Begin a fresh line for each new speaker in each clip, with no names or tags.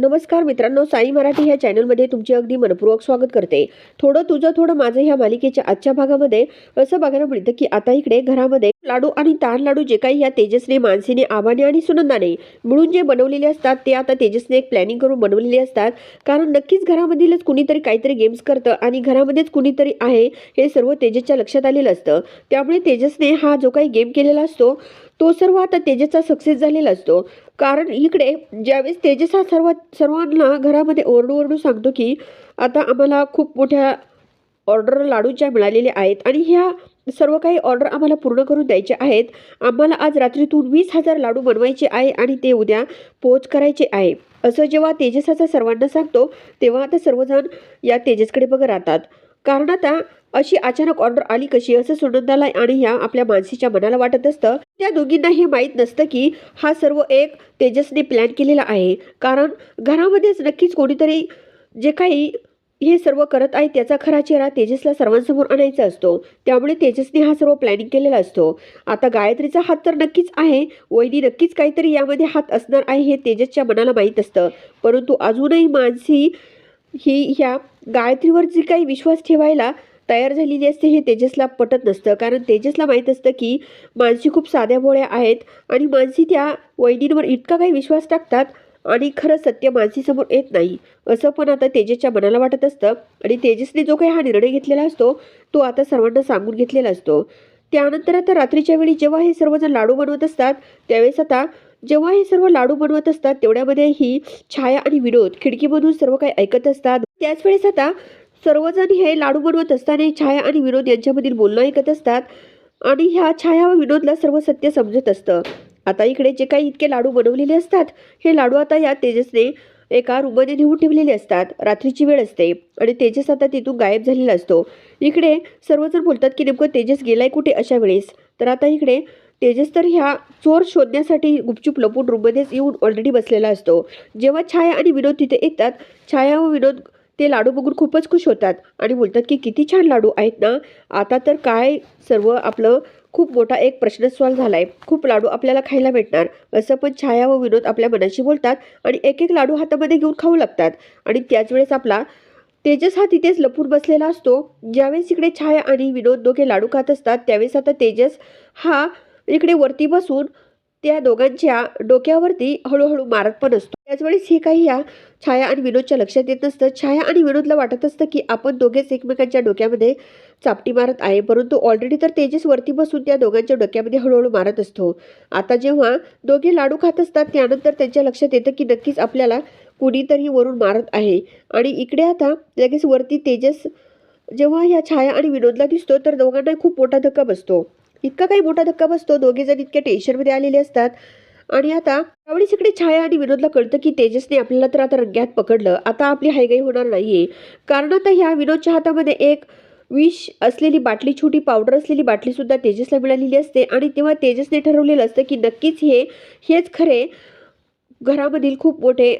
नमस्कार मित्रांनो साई मराठी ह्या चॅनलमध्ये तुमचे अगदी मनपूर्वक स्वागत करते. थोडं तुझं थोडं माझं ह्या मालिकेच्या आजच्या भागामध्ये असं बघायला मिळतं की आता इकडे घरामध्ये लाडू आणि तार लाडू जे काही या तेजसने मानसीने आबाने आणि सुनंदाने मिळून जे बनवलेले असतात ते आता तेजसने एक प्लॅनिंग करून बनवलेले असतात. कारण नक्कीच घरामधीलच कुणीतरी काहीतरी गेम्स करतं आणि घरामध्येच कुणीतरी आहे हे सर्व तेजसच्या लक्षात आलेलं असतं. त्यामुळे तेजसने हा जो काही गेम केलेला असतो तो सर्व आता तेजसचा सक्सेस झालेला असतो. कारण इकडे ज्यावेळेस तेजस हा सर्व सर्वांना घरामध्ये ओरडू ओरडू सांगतो की आता आम्हाला खूप मोठ्या ऑर्डर लाडूच्या मिळालेल्या आहेत आणि ह्या सर्व काही ऑर्डर आम्हाला पूर्ण करून द्यायचे आहेत. आम्हाला आज रात्रीतून वीस हजार लाडू बनवायचे आहे आणि ते उद्या पोच करायचे आहे. असं जेव्हा तेजसाचा सर्वांना सांगतो तेव्हा आता सर्वजण या तेजसकडे बघत राहतात. कारण आता अशी अचानक ऑर्डर आली कशी असं सुनंदाला आणि ह्या आपल्या मानसीच्या मनाला वाटत असतं? त्या दोघींना हे माहीत नसतं की हा सर्व एक तेजसने प्लॅन केलेला आहे. कारण घरामध्येच नक्कीच कोणीतरी जे काही हे सर्व करत आहे त्याचा खरा चेहरा तेजसला सर्वांसमोर आणायचा असतो. त्यामुळे तेजसने हा सर्व प्लॅनिंग केलेला असतो. आता गायत्रीचा हात तर नक्कीच आहे. वैदी नक्कीच काहीतरी यामध्ये हात असणार आहे हे तेजसच्या मनाला माहीत असतं. परंतु अजूनही मानसी ही ह्या गायत्रीवर जी काही विश्वास ठेवायला तयार झालेली असते हे तेजसला पटत नसतं. कारण तेजसला माहीत असतं की मानसी खूप साध्या भोळ्या आहेत आणि मानसी त्या वैदींवर इतका काही विश्वास टाकतात आणि खरं सत्य मानसीसमोर येत नाही. असं पण आता तेजसच्या मनाला वाटत असतं आणि तेजसने जो काही हा निर्णय घेतलेला असतो तो आता सर्वांना सांगून घेतलेला असतो. त्यानंतर आता रात्रीच्या वेळी जेव्हा हे सर्वजण लाडू बनवत असतात त्यावेळेस आता जेव्हा हे सर्व लाडू बनवत असतात तेवढ्यामध्ये ही छाया आणि विनोद खिडकीमधून सर्व काही ऐकत असतात. त्याच वेळेस आता सर्वजण हे लाडू बनवत असताना छाया आणि विनोद यांच्यामधील बोलणं ऐकत असतात आणि ह्या छाया व विनोदला सर्व सत्य समजत असतं. आता इकडे जे काही इतके लाडू बनवलेले असतात हे लाडू आता या तेजसने एका रूममध्ये नेऊन ठेवलेले असतात. रात्रीची वेळ असते आणि तेजस आता तिथून गायब झालेला असतो. इकडे सर्वजण बोलतात की नेमकं तेजस गेलाय कुठे अशा वेळेस? तर आता इकडे तेजस तर ह्या चोर शोधण्यासाठी गुपचूप लपून रूममध्येच येऊन ऑलरेडी बसलेला असतो. जेव्हा छाया आणि विनोद तिथे येतात छाया व विनोद ते लाडू बघून खूपच खुश होतात. आणि बोलतात की किती छान लाडू आहेत ना. आता तर काय सर्व आपलं खूप मोठा एक प्रश्न सॉल्व झाला आहे खूप लाडू आपल्याला खायला भेटणार. असं पण छाया व विनोद आपल्या मनाशी बोलतात आणि एक एक लाडू हातामध्ये घेऊन खाऊ लागतात. आणि त्याच वेळेस आपला तेजस हा तिथेच लपून बसलेला असतो. ज्यावेळेस इकडे छाया आणि विनोद दोघे लाडू खात असतात त्यावेळेस आता तेजस हा इकडे वरती बसून त्या दोघांच्या डोक्यावरती हळूहळू मारत पण असतो. त्याचवेळेस हे काही या छाया आणि विनोदच्या लक्षात येत नसतं. छाया आणि विनोदला वाटत असतं की आपण दोघेच एकमेकांच्या डोक्यामध्ये चापटी मारत आहे. परंतु ऑलरेडी तर तेजस वरती बसून त्या दोघांच्या डोक्यामध्ये हळूहळू मारत असतो. आता जेव्हा दोघे लाडू खात असतात त्यानंतर त्यांच्या लक्षात येतं की नक्कीच आपल्याला कुणीतरी वरून मारत आहे. आणि इकडे आता लगेच वरती तेजस जेव्हा ह्या छाया आणि विनोदला दिसतो तर दोघांना खूप मोठा धक्का बसतो. इतका काही मोठा धक्का बसतो दोघेजण इतक्या टेन्शनमध्ये आलेले असतात. आणि आता त्यावेळेस इकडे छाया आणि विनोदला कळतं की तेजसने आपल्याला तर आता रंग्यात पकडलं. आता आपली हायगाई होणार नाहीये. कारण आता ह्या विनोदच्या हातामध्ये एक विष असलेली बाटली छोटी पावडर असलेली बाटली सुद्धा तेजसला मिळालेली असते. आणि तेव्हा तेजसने ठरवलेलं असतं की नक्कीच हे हेच खरे घरामधील खूप मोठे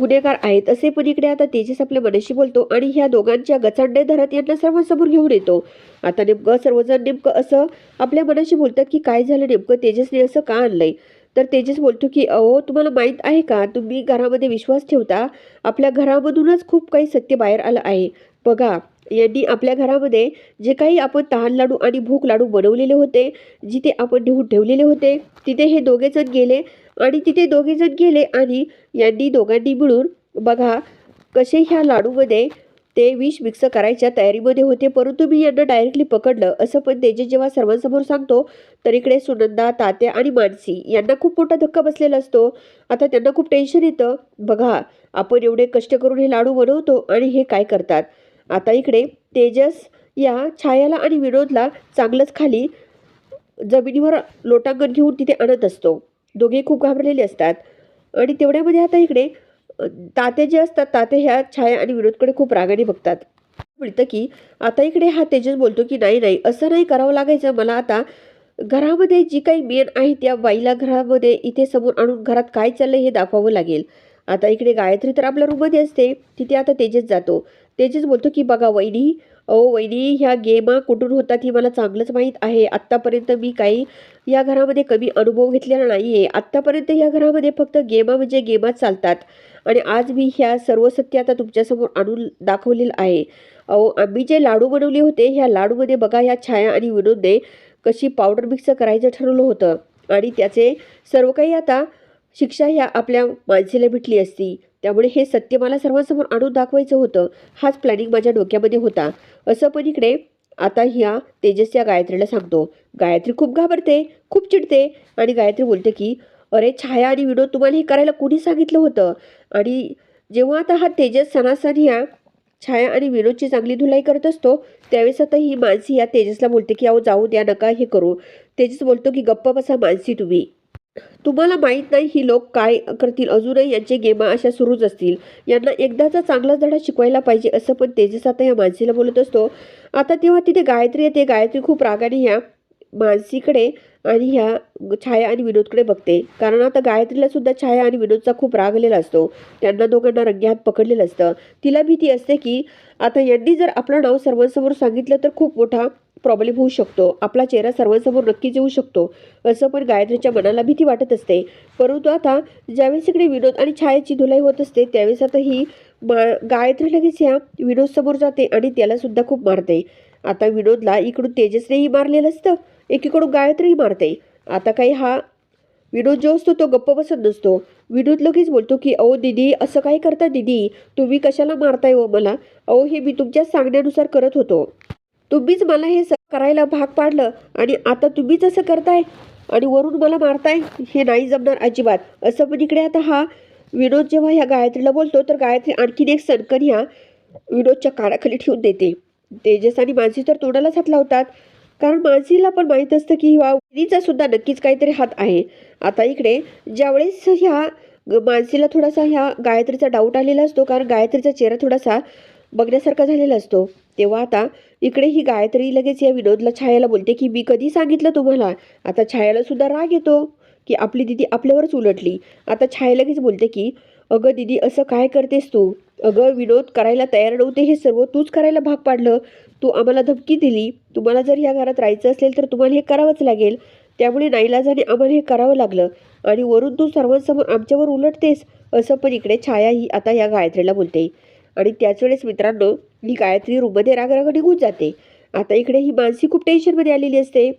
गुन्हेगार आहेत. असे पण इकडे आता तेजस आपल्या मनाशी बोलतो आणि ह्या दोघांच्या गचांडे धरत यांना सर्वांसमोर घेऊन येतो. आता नेमकं सर्वजण नेमकं असं आपल्या मनाशी बोलतात की काय झालं नेमकं तेजसने असं का आणलंय? तर तेजस बोलतो की अहो तुम्हाला माहीत आहे का? तुम्ही घरामध्ये विश्वास ठेवता? आपल्या घरामधूनच खूप काही सत्य बाहेर आलं आहे. बघा यांनी आपल्या घरामध्ये जे काही आपण तहान लाडू आणि भूक लाडू बनवलेले होते जिथे आपण नेऊन ठेवलेले होते तिथे हे दोघेजण गेले आणि तिथे दोघेजण गेले आणि यांनी दोघांनी मिळून बघा कसे ह्या लाडूमध्ये ते विष मिक्स करायच्या तयारीमध्ये होते. परंतु मी यांना डायरेक्टली पकडलं. असं पण तेजे जेव्हा सर्वांसमोर सांगतो तर इकडे सुनंदा तात्या आणि मानसी यांना खूप मोठा धक्का बसलेला असतो. आता त्यांना खूप टेन्शन येतं. बघा आपण एवढे कष्ट करून हे लाडू बनवतो आणि हे काय करतात? आता इकडे तेजस या छायाला आणि विनोदला चांगलंच खाली जमिनीवर लोटांगण घेऊन तिथे आणत असतो. दोघे खूप घाबरलेले असतात. आणि तेवढ्यामध्ये आता इकडे ताते जे असतात ताते ह्या छाया आणि विनोदकडे खूप रागाने बघतात. मिळतं की आता इकडे हा तेजस बोलतो की नाही नाही असं नाही करावं लागायचं. मला आता घरामध्ये जी काही मेन आहे त्या बाईला घरामध्ये इथे समोर आणून घरात काय चाललंय हे दाखवावं लागेल. आता इकडे गायत्री तर आपल्या रूममध्ये असते. तिथे आता तेजस जातो. तेजस बोलतो की बघा वहिनी अहो वहिनी ह्या गेमा कुठून होतात ही मला चांगलंच माहीत आहे. आत्तापर्यंत मी काही या घरामध्ये कमी अनुभव घेतलेला नाही आहे आत्तापर्यंत या घरामध्ये फक्त गेमा म्हणजे गेमाच चालतात. आणि आज मी ह्या सर्व सत्य आता तुमच्यासमोर आणून दाखवलेलं आहे. अहो आम्ही जे लाडू बनवले होते ह्या लाडूमध्ये बघा ह्या छाया आणि विनोदने कशी पावडर मिक्स करायचं ठरवलं होतं. आणि त्याचे सर्व काही आता शिक्षा ह्या आपल्या माणसेला भेटली असती. त्यामुळे हे सत्य मला सर्वांसमोर आणून दाखवायचं होतं. हाच प्लॅनिंग माझ्या डोक्यामध्ये होता. असं पण इकडे आता ह्या तेजस या गायत्रीला सांगतो. गायत्री खूप घाबरते खूप चिडते आणि गायत्री बोलते की अरे छाया आणि विनोद तुम्हाला हे करायला कोणी सांगितलं होतं? आणि जेव्हा आता हा तेजस सणासण ह्या छाया आणि विनोदची चांगली धुलाई करत असतो त्यावेळेस आता ही मानसी या तेजसला बोलते की अहो जाऊ द्या नका हे करू. तेजस बोलतो की गप्प बसा मानसी तुम्ही. तुम्हाला माहीत नाही ही लोक काय करतील. अजूनही यांचे गेमा अशा सुरूच असतील. यांना एकदाचा चांगला धडा शिकवायला पाहिजे असं पण तेजस आता या मानसीला बोलत असतो. आता तेव्हा तिथे गायत्री येते. गायत्री खूप रागाने ह्या मानसीकडे आणि ह्या छाया आणि विनोदकडे बघते. कारण आता गायत्रीला सुद्धा छाया आणि विनोदचा खूप राग आलेला असतो. त्यांना दोघांना रंग्यात पकडलेलं असतं. तिला भीती असते की आता यांनी जर आपलं नाव सर्वांसमोर सांगितलं तर खूप मोठा प्रॉब्लेम होऊ शकतो. आपला चेहरा सर्वांसमोर नक्कीच येऊ शकतो असं पण गायत्रीच्या मनाला भीती वाटत असते. परंतु आता ज्यावेळेस इकडे विनोद आणि छायाची धुलाई होत असते त्यावेळेस आता ही मा गायत्री लगेच ह्या विनोद समोर जाते आणि त्याला सुद्धा खूप मारते. आता विनोदला इकडून तेजसनेही मारलेलं असतं एकीकडून गायत्रीही मारते. आता काही हा विनोद जो असतो तो गप्प बसत नसतो. विनोद लगेच बोलतो की अहो दिदी असं काय करता दिदी? तुम्ही कशाला मारताय हो मला? अहो हे मी तुमच्या सांगण्यानुसार करत होतो. तुम्हीच मला हे स करायला भाग पाडलं. आणि आता तुम्हीच असं करताय? आणि वरून मला मारताय? हे नाही जमणार अजिबात. असं पण इकडे आता हा विनोद जेव्हा ह्या गायत्रीला बोलतो तर गायत्री आणखीन एक सणकन ह्या विनोदच्या कानाखाली ठेवून देते. तेजस आणि मानसी तर तोंडालाच हात लावतात. कारण मानसीला पण माहीत असतं की वा तिचा सुद्धा नक्कीच काहीतरी हात आहे. आता इकडे ज्यावेळेस ह्या ग- मानसीला थोडासा ह्या गायत्रीचा डाऊट आलेला असतो कारण गायत्रीचा चेहरा थोडासा बघण्यासारखा झालेला असतो. तेव्हा आता इकडे ही गायत्री लगेच या विनोदला छायाला बोलते की मी कधी सांगितलं तुम्हाला? आता छायाला सुद्धा राग येतो की आपली दिदी आपल्यावरच उलटली. आता छाया लगेच बोलते की अगं दिदी असं काय करतेस तू? अगं विनोद करायला तयार नव्हते हे सर्व तूच करायला भाग पाडलं. तू आम्हाला धमकी दिली. तुम्हाला जर ह्या घरात राहायचं असेल तर तुम्हाला हे करावंच लागेल. त्यामुळे नाईलाजाने आम्हाला हे करावं लागलं. आणि वरून तू सर्वांसमोर आमच्यावर उलटतेस. असं पण इकडे छाया ही आता या गायत्रीला बोलते. आणि त्याच वेळेस मित्रांनो ही गायत्री रूममध्ये रागराग निघून जाते. आता इकडे ही मानसी खूप टेन्शनमध्ये आलेली असते.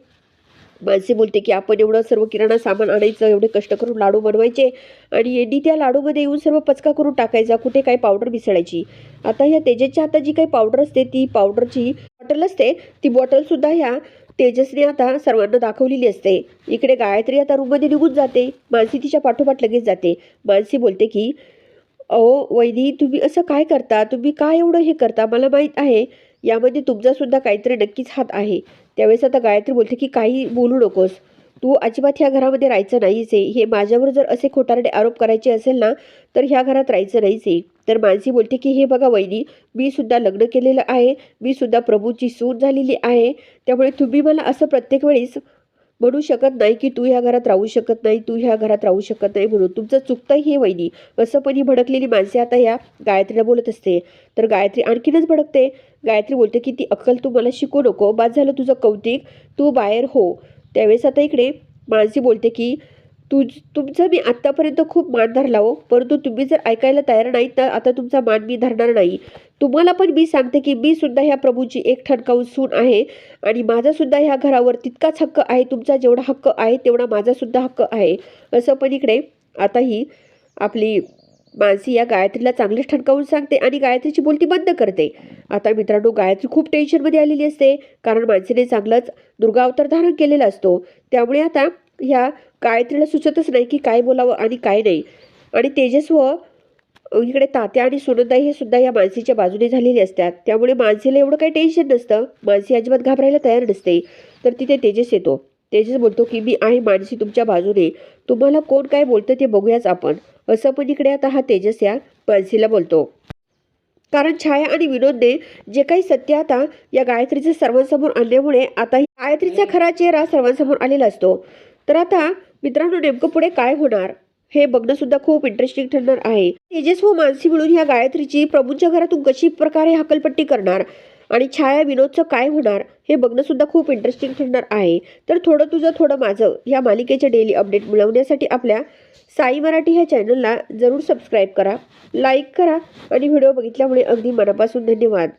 मानसी बोलते की आपण एवढं सर्व किराणा सामान आणायचं एवढे कष्ट करून लाडू बनवायचे आणि यांनी त्या लाडूमध्ये येऊन सर्व पचका करून टाकायचा कुठे काही पावडर मिसळायची. आता ह्या तेजसच्या हातात जी काही पावडर असते ती पावडरची बॉटल असते ती बॉटलसुद्धा ह्या तेजसने आता सर्वांना दाखवलेली असते. इकडे गायत्री आता रूममध्ये निघून जाते. मानसी तिच्या पाठोपाठ लगेच जाते. मानसी बोलते की अहो वैनी तुम्ही असं काय करता? तुम्ही काय एवढं हे करता? मला माहीत आहे. यामध्ये तुमचासुद्धा काहीतरी नक्कीच हात आहे. त्यावेळेस आता गायत्री बोलते की काही बोलू नकोस. तू अजिबात ह्या घरामध्ये राहायचं नाहीच आहे. हे माझ्यावर जर असे खोटारडे आरोप करायचे असेल ना तर ह्या घरात राहायचं नाहीच आहे. तर मानसी बोलते की हे बघा वहिनी मी सुद्धा लग्न केलेलं आहे. मी सुद्धा प्रभूची सूट झालेली आहे. त्यामुळे तुम्ही मला असं प्रत्येक वेळेस म्हणू शकत नाही की तू ह्या घरात राहू शकत नाही तू ह्या घरात राहू शकत नाही म्हणून. तुमचं चुकतंही हे वहिनी. असं पण ही भडकलेली माणसे आता ह्या गायत्रीला बोलत असते. तर गायत्री आणखीनच भडकते. गायत्री बोलते की ती अक्कल तू मला शिकू नको. बाद झालं तुझं कौतिक. तू बाहेर हो. त्यावेळेस आता इकडे मानसी बोलते की तुझ तुमचं मी आत्तापर्यंत खूप मान धरला हो परंतु तुम्ही जर ऐकायला तयार नाही तर आता तुमचा मान मी धरणार नाही. तुम्हाला पण मी सांगते की मी सुद्धा ह्या प्रभूची एक ठणकावून सून आहे आणि माझा सुद्धा ह्या घरावर तितकाच हक्क आहे तुमचा जेवढा हक्क आहे तेवढा माझा सुद्धा हक्क आहे. असं पण इकडे आता ही आपली मानसी या गायत्रीला चांगलीच ठणकावून सांगते आणि गायत्रीची बोलती बंद करते. आता मित्रांनो गायत्री खूप टेन्शनमध्ये आलेली असते कारण मानसीने चांगलाच दुर्गा अवतार धारण केलेला असतो. त्यामुळे आता ह्या गायत्रीला सुचतच नाही की काय बोलावं आणि काय नाही. आणि तेजस व इकडे तात्या आणि सुनंदाई हे सुद्धा या मानसीच्या बाजूने झालेले असतात. त्यामुळे मानसीला एवढं काही टेन्शन नसतं. मानसी अजिबात घाबरायला तयार नसते. तर तिथे तेजस येतो. तेजस बोलतो की मी आहे मानसी तुमच्या बाजूने. तुम्हाला कोण काय बोलतं ते बघूयाच आपण. असं पण इकडे आता हा तेजस या मानसीला बोलतो. कारण छाया आणि विनोदने जे काही सत्य आता या गायत्रीचं सर्वांसमोर आणल्यामुळे आता गायत्रीचा खरा चेहरा सर्वांसमोर आलेला असतो. तर आता मित्रांनो नेमकं पुढे काय होणार? हे बघणं सुद्धा खूप इंटरेस्टिंग ठरणार आहे. तेजस व मानसी मिळून ह्या गायत्रीची प्रभूंच्या घरातून कशी प्रकारे हकलपट्टी करणार? आणि छाया विनोदचं काय होणार? हे बघणं सुद्धा खूप इंटरेस्टिंग ठरणार आहे. तर थोडं तुझं थोडं माझं या मालिकेचे डेली अपडेट मिळवण्यासाठी आपल्या साई मराठी ह्या चॅनलला जरूर सबस्क्राईब करा लाईक करा आणि व्हिडिओ बघितल्यामुळे अगदी मनापासून धन्यवाद.